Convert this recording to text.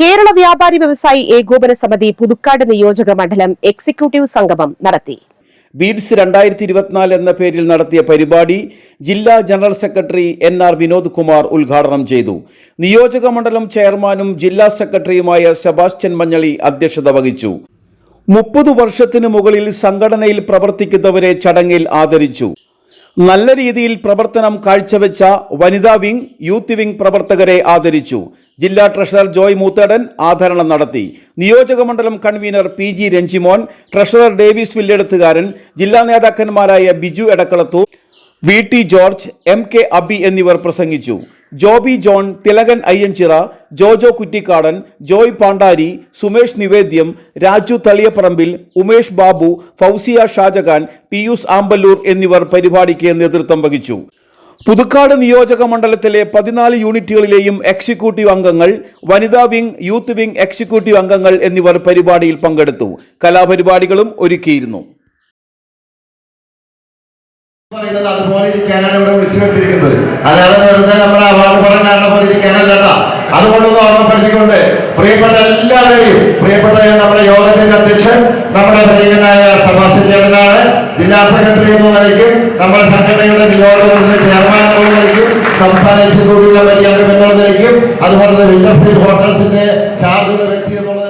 കേരള വ്യാപാരി വ്യവസായി ഏകോപന സമിതി പുതുക്കാട് നിയോജക മണ്ഡലം എക്സിക്യൂട്ടീവ് സംഗമം നടത്തി. ബീഡ്സ് രണ്ടായിരത്തി ഇരുപത്തിനാല് എന്ന പേരിൽ നടത്തിയ പരിപാടി ജില്ലാ general secretary N R Vinod Kumar ഉദ്ഘാടനം ചെയ്തു. നിയോജക മണ്ഡലം ചെയർമാനും ജില്ലാ സെക്രട്ടറിയുമായ സെബാസ്റ്റ്യൻ മഞ്ഞളി അധ്യക്ഷത വഹിച്ചു. മുപ്പത് വർഷത്തിനു മുകളിൽ സംഘടനയിൽ പ്രവർത്തിക്കുന്നവരെ ചടങ്ങിൽ ആദരിച്ചു. നല്ല രീതിയിൽ പ്രവർത്തനം കാഴ്ചവെച്ച വനിതാ വിംഗ് യൂത്ത് വിംഗ് പ്രവർത്തകരെ ആദരിച്ചു. ജില്ലാ ട്രഷറർ ജോയ് മൂത്തേടൻ ആദരണം നടത്തി. നിയോജക മണ്ഡലം convener P G Ranjimon treasurer Davis Villeduthukaran ജില്ലാ നേതാക്കന്മാരായ Biju Edakkalathur V T George M K Abi എന്നിവർ പ്രസംഗിച്ചു. Joby John Thilakan Ayyanchira Jojo Kuttikkadan Joy Pandari Sumesh Nivedyam Raju Thaliyaparambil Umesh Babu Fousiya Shajahan Pius Amballoor എന്നിവർ പരിപാടിക്ക് നേതൃത്വം വഹിച്ചു. പുതുക്കാട് നിയോജക മണ്ഡലത്തിലെ പതിനാല് യൂണിറ്റുകളിലെയും എക്സിക്യൂട്ടീവ് അംഗങ്ങൾ വനിതാ വിംഗ് യൂത്ത് വിംഗ് എക്സിക്യൂട്ടീവ് അംഗങ്ങൾ എന്നിവർ പരിപാടിയിൽ പങ്കെടുത്തു. കലാപരിപാടികളും ഒരുക്കിയിരുന്നു. അതുപോലെ ഇരിക്കാനാണ് ഇവിടെ വിളിച്ചു അല്ലാതെ വെറുതെ നമ്മുടെ അവാർഡ് പോലെ. അതുകൊണ്ടൊന്ന് ഓർമ്മപ്പെടുത്തിക്കൊണ്ട് പ്രിയപ്പെട്ട എല്ലാവരെയും പ്രിയപ്പെട്ട നമ്മുടെ യോഗത്തിന്റെ അധ്യക്ഷൻ നമ്മുടെ പ്രിയനായ സഭാസ് ജില്ലാ സെക്രട്ടറി എന്ന നിലയ്ക്കും നമ്മുടെ സംഘടനയുടെ നിയോഗത്തിന്റെ ചെയർമാൻ എന്ന നിലയ്ക്കും സംസ്ഥാന എക്സിക്യൂട്ടീവ് കമ്മിറ്റി അംഗം എന്നുള്ള അതുപോലെ തന്നെ ഇന്റർഫീൽ ഹോട്ടൽസിന്റെ ചാർജുള്ള വ്യക്തി എന്നുള്ള